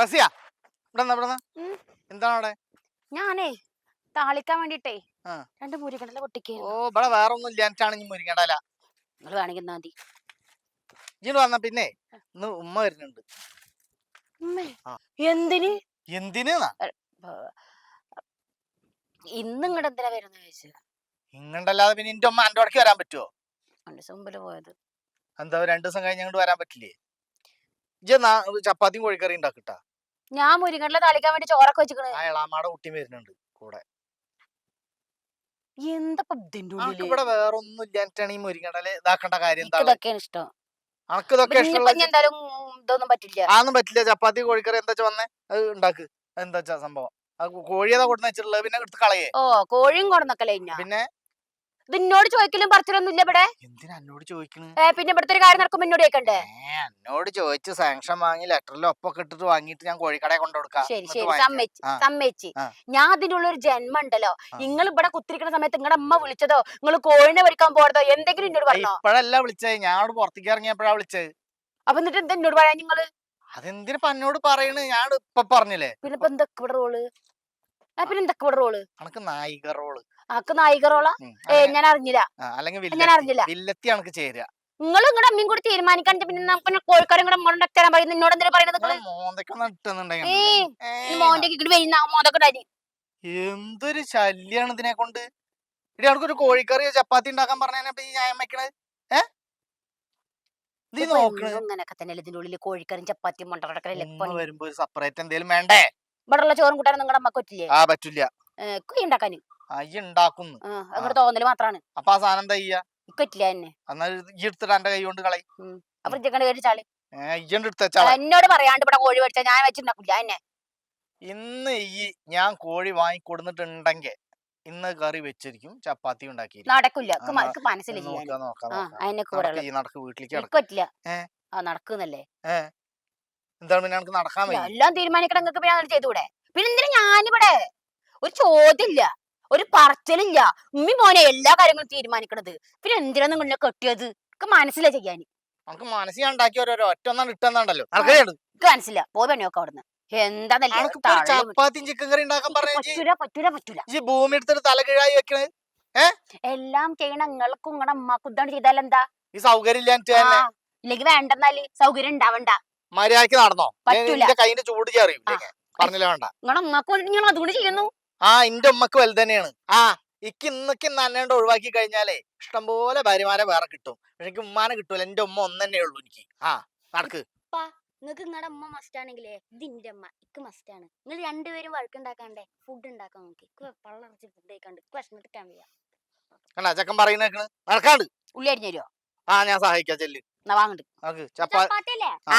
റസിയ ഇവിടെ എന്താണ് അവിടെ? ഞാനേ താളിക്കാൻ വേണ്ടിട്ടേ. രണ്ട് മുരിക്കടല പൊട്ടിക്കേ ഓ ഇവിടെ വേറെ ഒന്നും ഇല്ലാണ്ടാണ് ഇനി മുരിക്കടല നിങ്ങൾ വേണമെങ്കിൽ മതി. ഇങ്ങോട്ട് വന്ന പിന്നെ ഇന്ന് ഉമ്മ വരുന്നുണ്ട്. എന്തിന്? എന്തിന്? ഇന്ന് ഇങ്ങോട്ട് എന്തിനാ വരുന്ന ചോദിച്ചു. ഇങ്ങണ്ടല്ലാതെ പിന്നെ എന്റെ ഉമ്മ എന്റെ വരാൻ പറ്റുമോ രണ്ടു ദിവസം മുമ്പിൽ പോയത്. എന്താ രണ്ടു ദിവസം കഴിഞ്ഞ് അങ്ങോട്ട് വരാൻ പറ്റില്ലേ? ഇജ്ജ് ചപ്പാത്തിയും കോഴിക്കറി ഉണ്ടാക്കിട്ടാ ഞാൻ മുരിങ്ങടല താളിക്കാൻ വേണ്ടി ചോറൊക്കെ വെച്ചിട്ടുണ്ട് ആ എളാമാടെ കുട്ടി വരുന്നുണ്ട് കൂടെ. എന്താ ഇതിന്റെ ഉള്ളിൽ? ഇവിടെ വേറെ ഒന്നും ഇല്ലാണ്ടാണ് ഈ മുരിങ്ങടല ഇതാക്കേണ്ട കാര്യം എനിക്ക് എന്താ ഇതൊക്കെയാണ് ഇഷ്ടം. അനക്ക് ഇതൊക്കെ പിന്നെ ഇനിയിപ്പൊ ഇനി എന്തായാലും ഉം, ഇതൊന്നും പറ്റില്ല. ആന്നും പറ്റില്ല. ചപ്പാത്തി കോഴിക്കറി എന്താ വെച്ചാ വന്നേ? അത് ഉണ്ടാക്ക്. എന്താ വെച്ചാ സംഭവം? അത് കോഴിയതാ കൊടുന്ന് വെച്ചിട്ടുള്ളത്? പിന്നെ എടുത്ത് കളയേ. ഓ കോഴിയും കൊടുന്നൊക്കെ പിന്നെ ഇത് എന്നോട് ചോദിക്കലും പറച്ചിലൊന്നും ഇല്ല ഇവിടെ? എന്തിനാ എന്നോട് ചോദിക്കണ്? ഏ, പിന്നെ ഇവിടുത്തെ ഒരു കാര്യം നടക്കുമ്പോ എന്നോട് ചോദിക്കണ്ടേ? ഏ എന്നോട് ചോദിച്ച് സാങ്ഷൻ വാങ്ങി ലെറ്ററിൽ ഒപ്പൊക്കെ ഇട്ടിട്ട് വാങ്ങിയിട്ട് ഞാൻ കോഴിക്കടയെ കൊണ്ടു കൊടുക്കാം. ശരി എന്നിട്ട് ശരി. വാങ്ങിക്കാം. സമ്മതിച്ച് ആ. സമ്മതിച്ച്. ആ. ഞാൻ അതിനുള്ള ഒരു ജന്മം ഉണ്ടല്ലോ. നിങ്ങൾ ഇവിടെ കുത്തിരിക്കുന്ന സമയത്ത് നിങ്ങളുടെ അമ്മ വിളിച്ചതോ? നിങ്ങൾ കോഴിനെ വരിക്കാൻ പോയതോ? എന്തെങ്കിലും എന്നോട് പറഞ്ഞോ? ഇപ്പഴല്ല വിളിച്ചത്. ഞാൻ അവിടെ പുറത്തേക്ക് ഇറങ്ങിയപ്പോഴാ വിളിച്ചത്. അപ്പൊ എന്നിട്ട് എന്താ എന്നോട് പറയാ നിങ്ങൾ? അതെന്തിനാ ഇപ്പൊ എന്നോട് പറയണ്? ഞാൻ ഇപ്പൊ പറഞ്ഞില്ലേ? പിന്നെ ഇപ്പൊ എന്തൊക്കെ ഇവിടെ റോൾ? പിന്നെ എന്തൊക്കെ ഇവിടെ റോൾ അനക്ക് നായിക റോൾ നായിക റോളാ ഏ ഞാൻ അറിഞ്ഞില്ല. അല്ലെങ്കിൽ ഞാൻ അറിഞ്ഞില്ല. വില്ലത്തി അനക്ക് ചേരുക നിങ്ങൾ നിങ്ങളുടെ അമ്മയും കൂടി തീരുമാനിക്കാണ്ട് പിന്നെ നമുക്ക് കോഴിക്കാരും കൂടെ തരാൻ പറയുന്നത് എന്നോട് എന്തിനാ പറയുന്നത് ഏ മോന്റെ ഇങ്ങോട്ട് വരുന്ന മോന്തൊക്കെ ഉണ്ടായി എന്തൊരു ശല്യാണ് ഇതിനെ കൊണ്ട്? ഇടി അനക്കൊരു കോഴിക്കറി ചപ്പാത്തി ഉണ്ടാക്കാൻ പറഞ്ഞേ ഞാൻ ന്യായം വെക്കണത് ഏ? നീ നോക്കണ് അങ്ങനെയൊക്കെ തന്നെ ഇതിന്റെ ഉള്ളിൽ കോഴിക്കറിയും ചപ്പാത്തിയും മുണ്ടക്കടക്കലല്ലേ ഉമ്മ വരുമ്പോ സെപ്പറേറ്റ് എന്തേലും വേണ്ടേ? ഇവിടെ ഉള്ള ചോറും കൂട്ടാനും നിങ്ങളുടെ അമ്മയ്ക്ക് പറ്റില്ലേ? ആ പറ്റില്ല. കുഴി ഉണ്ടാക്കാന് അയ്യ ഉണ്ടാക്കുന്നു അങ്ങോട്ട് തോന്നൽ മാത്രാണ്. അപ്പൊ ആ സാധനം എന്താ ചെയ്യാ? ഇക്ക് പറ്റില്ല തന്നെ എന്നാ ഈ എടുത്തിട്ട് എന്റെ കൈ കൊണ്ട് കളയും. ഫ്രിഡ്ജ് കണ്ട് കയറ്റി ചാളി. ഏ ഇയ്യണ്ട് എടുത്തച്ചാളെ എന്നോട് പറയാണ്ട് ഇവിടെ കോഴി മേടിച്ചാൽ ഞാൻ വെച്ചിട്ടുണ്ടാക്കില്ല എന്നെ ഇന്ന് ഈ ഞാൻ കോഴി വാങ്ങി കൊടുത്തിട്ടുണ്ടെങ്കിൽ ഇന്ന് കറി വെച്ചിരിക്കും ചപ്പാത്തി ഉണ്ടാക്കി നടക്കില്ല. നടക്ക് വീട്ടിലേക്ക് നടക്കുന്നല്ലേ. എന്താണ് പിന്നെ നമുക്ക് നടക്കാൻ വയ്യ? എല്ലാം തീരുമാനിക്കണം നിങ്ങൾക്ക് പിന്നെ അങ്ങനെ ചെയ്തുകൂടെ? പിന്നെ എന്തിനാ ഞാനിവിടെ ഒരു ചോദ്യമില്ല ഒരു പറച്ചിലില്ല. ഉമ്മി മോനെ എല്ലാ കാര്യങ്ങളും തീരുമാനിക്കണത്. പിന്നെ എന്തിനാ നിങ്ങളെ കെട്ടിയത്? എനിക്ക് മനസ്സിലാ ചെയ്യാൻ നമുക്ക് മനസ്സിൽ ഉണ്ടാക്കി ഓരോ ഒറ്റ ഒന്നാണ് ഇട്ടെന്നുണ്ടല്ലോ നിങ്ങൾക്ക് എനിക്ക് മനസ്സില്ല പോയി പണിയൊക്കെ അവിടുന്ന്. എന്താന്നല്ലേ അനക്ക് ഇപ്പൊ ഒരു തള്ളി വിട്ട്. ചപ്പാത്തിയും ചിക്കൻ കറി ഉണ്ടാക്കാൻ പറഞ്ഞ പറ്റൂല പറ്റൂല പറ്റൂല. ഈ ഭൂമി എടുത്തിട്ട് തല കീഴായി വെക്കണത് എല്ലാം ചെയ്യണ നിങ്ങൾക്കും നിങ്ങളുടെ അമ്മക്കും ഇതാണ് ചെയ്താലെന്താ ഈ സൗകര്യം ഇല്ലാണ്ട് തന്നെ. ഇല്ലെങ്കിൽ വേണ്ടെന്നാൽ സൗകര്യം ഉണ്ടാവണ്ട. മര്യാദയ്ക്ക് നടന്നോ. എന്റെ കൈന്റെ ചൂട് ചേറിയും. പറഞ്ഞില്ല വേണ്ട. അതുകൊണ്ട് ചെയ്യുന്നു. ആ എന്റെ ഉമ്മക്ക് വലുത് തന്നെയാണ്. ആ ഇക്ക് ഇന്നൊക്കെ ഇന്ന് ഒഴിവാക്കി കഴിഞ്ഞാലേ ഇഷ്ടംപോലെ ഭാര്യമാരെ വേറെ കിട്ടും. പക്ഷെ എനിക്ക് ഉമ്മാനെ കിട്ടൂല. എന്റെ ഉമ്മ ഒന്നെന്നേ ഉള്ളൂ എനിക്ക്. ആ നടക്ക്. നിങ്ങക്ക് നിങ്ങളുടെ ഉമ്മ മസ്റ്റ് ആണെങ്കിലേ ഇത് എന്റെ അമ്മ ഇക്ക് മസ്റ്റ് ആണ്. നിങ്ങൾ രണ്ടുപേരും വഴക്കുണ്ടാക്കാണ്ടേ ഫുഡ് ഉണ്ടാക്കാൻ നോക്കി. പള്ളറച്ച് ഫുഡ് കഴിക്കാണ്ട് ഭക്ഷണം എടുക്കാൻ വയ്യ കണ്ടാ ചെക്കൻ പറയുന്നേക്കണ്. നടക്കാണ്ട്. ഉള്ളി അരിഞ്ഞു ആ ഞാൻ സഹായിക്കാം ചെല്ല്. എന്നാ വാങ്ങണ്ട്. ചപ്പാത്തി അല്ലേ ആ.